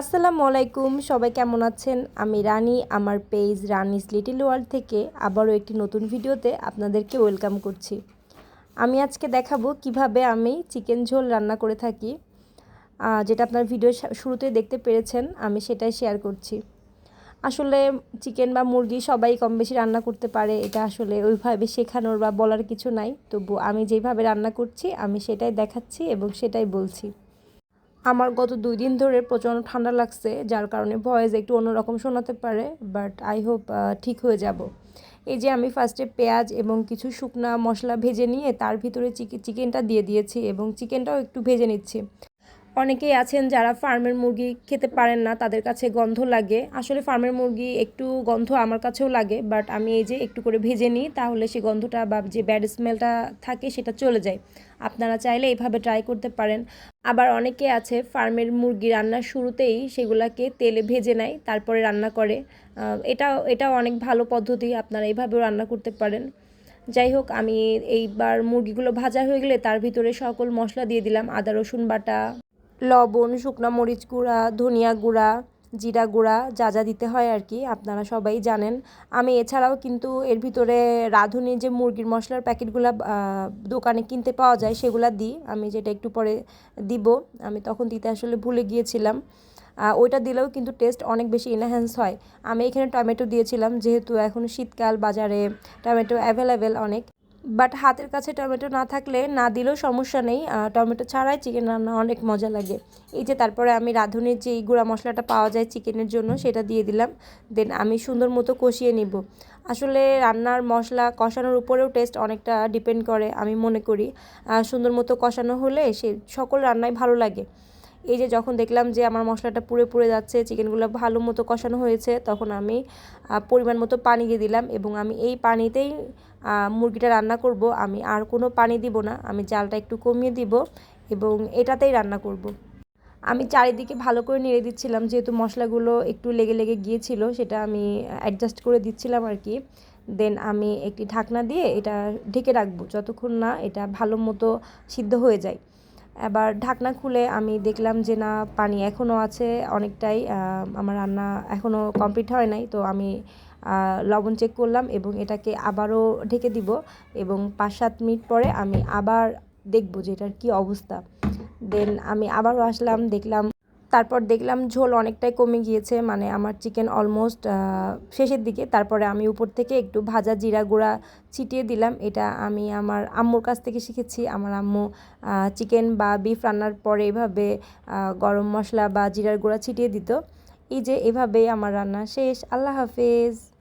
আসসালামু আলাইকুম, সবাই কেমন আছেন? আমি রানি, আমার পেজ রানিস লিটিল ওয়ার্ল্ড থেকে আবারও একটি নতুন ভিডিওতে আপনাদেরকে ওয়েলকাম করছি। আমি আজকে দেখাবো কীভাবে আমি চিকেন ঝোল রান্না করে থাকি। যেটা আপনার ভিডিও শুরুতে দেখতে পেরেছেন, আমি সেটাই শেয়ার করছি। আসলে চিকেন বা মুরগি সবাই কম বেশি রান্না করতে পারে, এটা আসলে ওইভাবে শেখানোর বা বলার কিছু নাই। তবু আমি যেইভাবে রান্না করছি, আমি সেটাই দেখাচ্ছি এবং সেটাই বলছি। আমার গত দুই দিন ধরে প্রচণ্ড ঠান্ডা লাগছে, যার কারণে ভয়েস একটু অন্যরকম শোনাতে পারে বাট আই হোপ ঠিক হয়ে যাব। এই যে আমি ফার্স্টে পেঁয়াজ এবং কিছু শুকনা মশলা ভেজে নিয়ে তার ভিতরে চিকেনটা দিয়ে দিয়েছি এবং চিকেনটাও একটু ভেজে নিচ্ছি। অনেকেই আছেন যারা ফার্মের মুরগি খেতে পারেন না, তাদের কাছে গন্ধ লাগে। আসলে ফার্মের মুরগি একটু গন্ধ আমার কাছেও লাগে বাট আমি এই যে একটু করে ভেজে নিই, তাহলে সেই গন্ধটা বা যে ব্যাড স্মেলটা থাকে সেটা চলে যায়। আপনারা চাইলে এইভাবে ট্রাই করতে পারেন। আবার অনেকে আছে, ফার্মের মুরগি রান্নার শুরুতেই সেগুলাকে তেলে ভেজে নেয়, তারপরে রান্না করে। এটাও এটাও অনেক ভালো পদ্ধতি, আপনারা এইভাবেও রান্না করতে পারেন। যাই হোক, আমি এইবার মুরগিগুলো ভাজা হয়ে গেলে তার ভিতরে সকল মশলা দিয়ে দিলাম, আদা, রসুন বাটা। লবণ, শুকনো মরিচ গুঁড়া, ধনিয়া গুঁড়া, জিরা গুঁড়া যা যা দিতে হয় আর কি, আপনারা সবাই জানেন। আমি এছাড়াও কিন্তু এর ভিতরে রাঁধুনি যে মুরগির মশলার প্যাকেটগুলো দোকানে কিনতে পাওয়া যায় সেগুলো দিই। আমি যেটা একটু পরে দিব। আমি তখন দিতে আসলে ভুলে গিয়েছিলাম। ওইটা দিলেও কিন্তু টেস্ট অনেক বেশি এনহ্যান্স হয়। আমি এখানে টমেটো দিয়েছিলাম, যেহেতু এখন শীতকাল, বাজারে টমেটো অ্যাভেলেবেল অনেক। বাট হাতের কাছে টমেটো না থাকলে না দিলেও সমস্যা নেই। টমেটো ছাড়াই চিকেন রান্না অনেক মজা লাগে। এই যে তারপরে আমি রাঁধুনির যে গুঁড়া মশলাটা পাওয়া যায় চিকেনের জন্য সেটা দিয়ে দিলাম। দেন আমি সুন্দর মতো কষিয়ে নিব। আসলে রান্নার মশলা কষানোর উপরেও টেস্ট অনেকটা ডিপেন্ড করে, আমি মনে করি। সুন্দর মতো কষানো হলে সে সকল রান্নাই ভালো লাগে। এই যে যখন দেখলাম যে আমার মশলাটা পুড়ে পুড়ে যাচ্ছে, চিকেনগুলো ভালো মতো কষানো হয়েছে, তখন আমি পরিমাণ মতো পানি দিয়ে দিলাম এবং আমি এই পানিতেই মুরগিটা রান্না করব। আমি আর কোনো পানি দিব না, আমি জালটা একটু কমিয়ে দিব এবং এটাতেই রান্না করব। আমি চারিদিকে ভালো করে নেড়ে দিচ্ছিলাম, যেহেতু মশলাগুলো একটু লেগে লেগে গিয়েছিল, সেটা আমি অ্যাডজাস্ট করে দিচ্ছিলাম আর কি। দেন আমি একটি ঢাকনা দিয়ে এটা ঢেকে রাখব, যতক্ষণ না এটা ভালো মতো সিদ্ধ হয়ে যায়। এবার ঢাকনা খুলে আমি দেখলাম যে না, পানি এখনও আছে অনেকটাই আমার রান্না এখনও কমপ্লিট হয় নাই। তো আমি লবণ চেক করলাম এবং এটাকে আবারও ঢেকে দিব এবং পাঁচ সাত মিনিট পরে আমি আবার দেখব যে এটার কী অবস্থা। দেন আমি আবারও আসলাম, দেখলাম তারপর দেখলাম ঝোল অনেকটাই কমে গিয়েছে মানে আমার চিকেন অলমোস্ট শেষের দিকে। তারপরে আমি উপর থেকে একটু ভাজা জিরা গুঁড়া ছিটিয়ে দিলাম। এটা আমি আমার আম্মুর কাছ থেকে শিখেছি। আমার আম্মু চিকেন বা বিফ রান্নার পরে এভাবে গরম মশলা বা জিরার গুঁড়া ছিটিয়ে দিত। এই যে এভাবেই আমার রান্না শেষ। আল্লাহ হাফেজ।